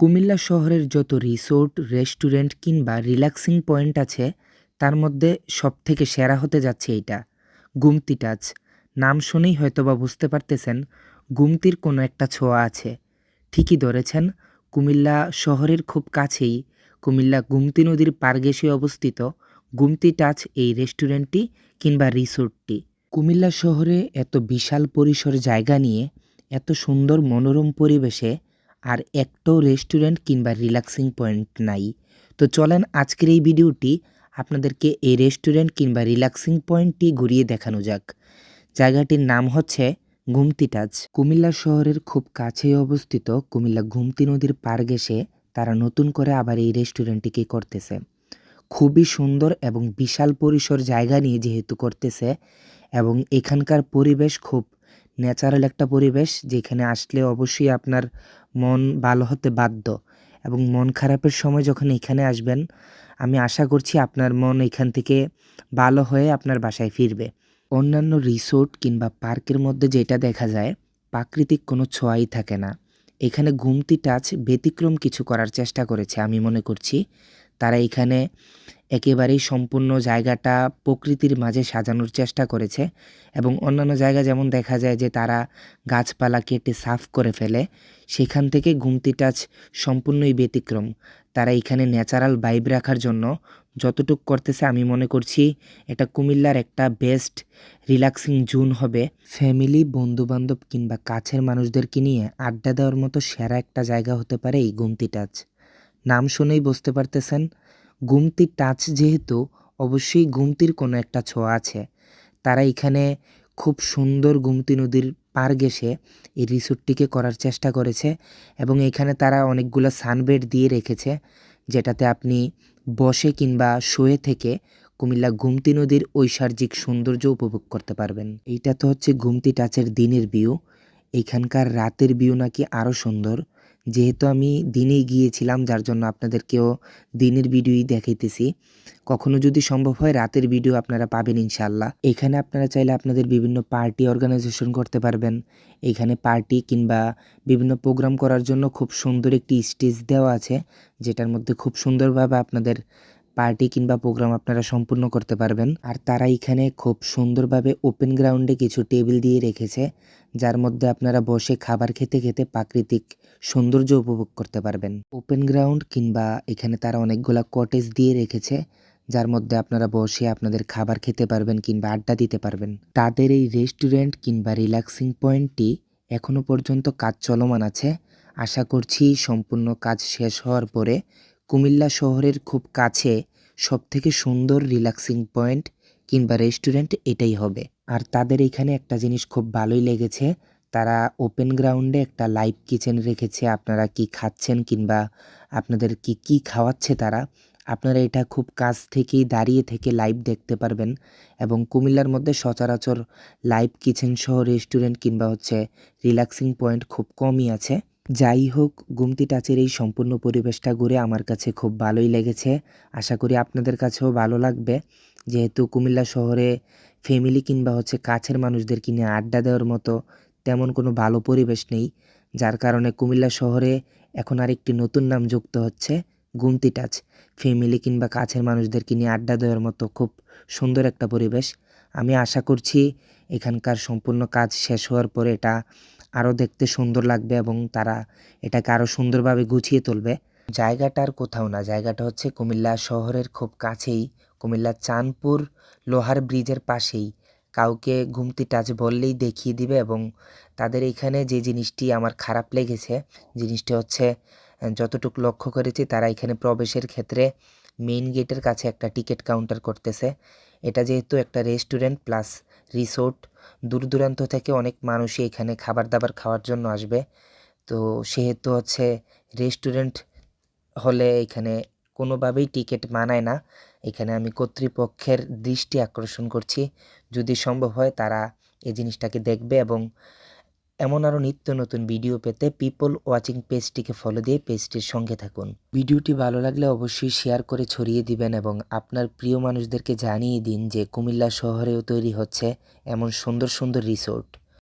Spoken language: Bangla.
কুমিল্লা শহরের যত রিসোর্ট, রেস্টুরেন্ট কিংবা রিল্যাক্সিং পয়েন্ট আছে, তার মধ্যে সব থেকে সেরা হতে যাচ্ছে এইটা। গুমতি টাচ। নাম শুনেই হয়তোবা বুঝতে পারতেছেন, গুমতির কোনো একটা ছোঁয়া আছে। ঠিকই ধরেছেন, কুমিল্লা শহরের খুব কাছেই, কুমিল্লা গুমতি নদীর পার ঘেঁষে অবস্থিত, গুমতি টাচ এই রেস্টুরেন্টটি কিংবা রিসোর্টটি। কুমিল্লা শহরে এত বিশাল পরিসর জায়গা নিয়ে, এত সুন্দর মনোরম পরিবেশে আর একটাও রেস্টুরেন্ট কিংবা রিল্যাক্সিং পয়েন্ট নাই। তো চলেন আজকের এই ভিডিওটি আপনাদেরকে এই রেস্টুরেন্ট কিংবা রিল্যাক্সিং পয়েন্টটি ঘুরিয়ে দেখানো যাক। জায়গাটির নাম হচ্ছে গুমতি টাচ। কুমিল্লা শহরের খুব কাছেই অবস্থিত কুমিল্লা গুমতি নদীর পার ঘেঁষে তারা নতুন করে আবার এই রেস্টুরেন্টটিকে করতেছে। খুবই সুন্দর এবং বিশাল পরিসর জায়গা নিয়ে যেহেতু করতেছে এবং এখানকার পরিবেশ খুব ন্যাচারাল একটা পরিবেশ যেখানে আসলে অবশ্যই আপনার মন ভালো হতে বাধ্য এবং মন খারাপের সময় যখন এখানে আসবেন, আমি আশা করছি আপনার মন এখান থেকে ভালো হয়ে আপনার বাসায় ফিরবে। অন্যান্য রিসোর্ট কিংবা পার্কের মধ্যে যেটা দেখা যায়, প্রাকৃতিক কোনো ছোঁয়াই থাকে না। এখানে ঘুমতি টাচ ব্যতিক্রম কিছু করার চেষ্টা করেছে, আমি মনে করছি। তারা এখানে একেবারেই সম্পূর্ণ জায়গাটা প্রকৃতির মাঝে সাজানোর চেষ্টা করেছে এবং অন্যান্য জায়গা যেমন দেখা যায় যে তারা গাছপালা কেটে সাফ করে ফেলে, সেখান থেকে গুমতি টাচ সম্পূর্ণই ব্যতিক্রম। তারা এখানে ন্যাচারাল ভাইব রাখার জন্য যতটুক করতেছে আমি মনে করছি এটা কুমিল্লার একটা বেস্ট রিল্যাক্সিং জুন হবে। ফ্যামিলি, বন্ধুবান্ধব কিংবা কাছের মানুষদেরকে নিয়ে আড্ডা দেওয়ার মতো সেরা একটা জায়গা হতে পারে এই গুমতি টাচ। নাম শুনেই বুঝতে পারতেছেন, গুমতি টাচ যেহেতু অবশ্যই গুমতির কোনো একটা ছোঁয়া আছে। তারা এখানে খুব সুন্দর গুমতি নদীর পার ঘেঁষে এই রিসোর্টটিকে করার চেষ্টা করেছে এবং এখানে তারা অনেকগুলো সানবেড দিয়ে রেখেছে, যেটাতে আপনি বসে কিংবা শোয়ে থেকে কুমিল্লা গুমতি নদীর ঐশ্বর্যিক সৌন্দর্য উপভোগ করতে পারবেন। এইটা তো হচ্ছে গুমতি টাচের দিনের ভিউ, এখানকার রাতের ভিউ নাকি আরও সুন্দর। যেহেতু আমি দিনেই গিয়েছিলাম, যার জন্য আপনাদেরকেও দিনের ভিডিওই দেখাইতেছি। কখনো যদি সম্ভব হয়, রাতের ভিডিও আপনারা পাবেন ইনশাল্লাহ এখানে আপনারা চাইলে আপনাদের বিভিন্ন পার্টি অর্গানাইজেশন করতে পারবেন। এখানে পার্টি কিংবা বিভিন্ন প্রোগ্রাম করার জন্য খুব সুন্দর একটি স্টেজ দেওয়া আছে, যেটার মধ্যে খুব সুন্দরভাবে আপনাদের পার্টি কিংবা প্রোগ্রাম আপনারা সম্পূর্ণ করতে পারবেন। আর তারা এখানে খুব সুন্দরভাবে ওপেন গ্রাউন্ডে কিছু টেবিল দিয়ে রেখেছে, যার মধ্যে আপনারা বসে খাবার খেতে খেতে প্রাকৃতিক সৌন্দর্য উপভোগ করতে পারবেন। ওপেন গ্রাউন্ড কিংবা এখানে তারা অনেকগুলা কটেজ দিয়ে রেখেছে, যার মধ্যে আপনারা বসে আপনাদের খাবার খেতে পারবেন কিংবা আড্ডা দিতে পারবেন। তাদের এই রেস্টুরেন্ট কিংবা রিল্যাক্সিং পয়েন্টটি এখনও পর্যন্ত কাজ চলমান আছে। আশা করছি সম্পূর্ণ কাজ শেষ হওয়ার পরে কুমিল্লা শহরের খুব কাছে সবথেকে সুন্দর রিল্যাক্সিং পয়েন্ট কিংবা রেস্টুরেন্ট এটাই হবে। আর তাদের এখানে একটা জিনিস খুব ভালোই লেগেছে তারা ওপেন গ্রাউন্ডে একটা লাইভ কিচেন রেখেছে, আপনারা কি খাচ্ছেন কিংবা আপনাদের কি কি খাওয়াচ্ছে তারা, আপনারা এটা খুব কাছ থেকেই দাঁড়িয়ে থেকে লাইভ দেখতে পারবেন এবং কুমিল্লার মধ্যে সচরাচর লাইভ কিচেন সহ রেস্টুরেন্ট কিংবা হচ্ছে রিল্যাক্সিং পয়েন্ট খুব কমই আছে। যাই হোক, গুমতি টাচের এই সম্পূর্ণ পরিবেশটা ঘুরে আমার কাছে খুব ভালোই লেগেছে। আশা করি আপনাদের কাছেও ভালো লাগবে। যেহেতু কুমিল্লা শহরে ফ্যামিলি কিংবা হচ্ছে কাছের মানুষদের কিনে আড্ডা দেওয়ার মতো তেমন কোনো ভালো পরিবেশ নেই, যার কারণে কুমিল্লা শহরে এখন আরেকটি নতুন নাম যুক্ত হচ্ছে গুমতি টাচ। ফ্যামিলি কিংবা কাছের মানুষদেরকে নিয়ে আড্ডা দেওয়ার মতো খুব সুন্দর একটা পরিবেশ। আমি আশা করছি এখানকার সম্পূর্ণ কাজ শেষ হওয়ার পরে এটা আরও দেখতে সুন্দর লাগবে এবং তারা এটাকে আরও সুন্দরভাবে গুছিয়ে তুলবে। জায়গাটার কোথাও না, জায়গাটা হচ্ছে কুমিল্লা শহরের খুব কাছেই, কুমিল্লা চাঁদপুর লোহার ব্রিজের পাশেই। কাউকে ঘুমতি টাচ বললেই দেখিয়ে দিবে এবং তাদের এইখানে যে জিনিসটি আমার খারাপ লেগেছে, জিনিসটি হচ্ছে যতটুকু লক্ষ্য করেছি তারা এখানে প্রবেশের ক্ষেত্রে মেইন গেটের কাছে একটা টিকিট কাউন্টার করতেছে। এটা যেহেতু একটা রেস্টুরেন্ট প্লাস রিসোর্ট দূর দূরান্ত থেকে অনেক মানুষই এখানে খাবার দাবার খাওয়ার জন্য আসবে। তো সেহেতু হচ্ছে রেস্টুরেন্ট হলে এখানে কোনোভাবেই টিকিট মানায় না। এখানে আমি কর্তৃপক্ষের দৃষ্টি আকর্ষণ করছি। যদি সম্ভব হয়, তারা এই জিনিসটাকে দেখবে এবং এমন আরও নিত্য নতুন ভিডিও পেতে পিপল ওয়াচিং পেজটিকে ফলো দিয়ে পেজটির সঙ্গে থাকুন। ভিডিওটি ভালো লাগলে অবশ্যই শেয়ার করে ছড়িয়ে দিবেন এবং আপনার প্রিয় মানুষদেরকে জানিয়ে দিন যে কুমিল্লা শহরেও তৈরি হচ্ছে এমন সুন্দর সুন্দর রিসোর্ট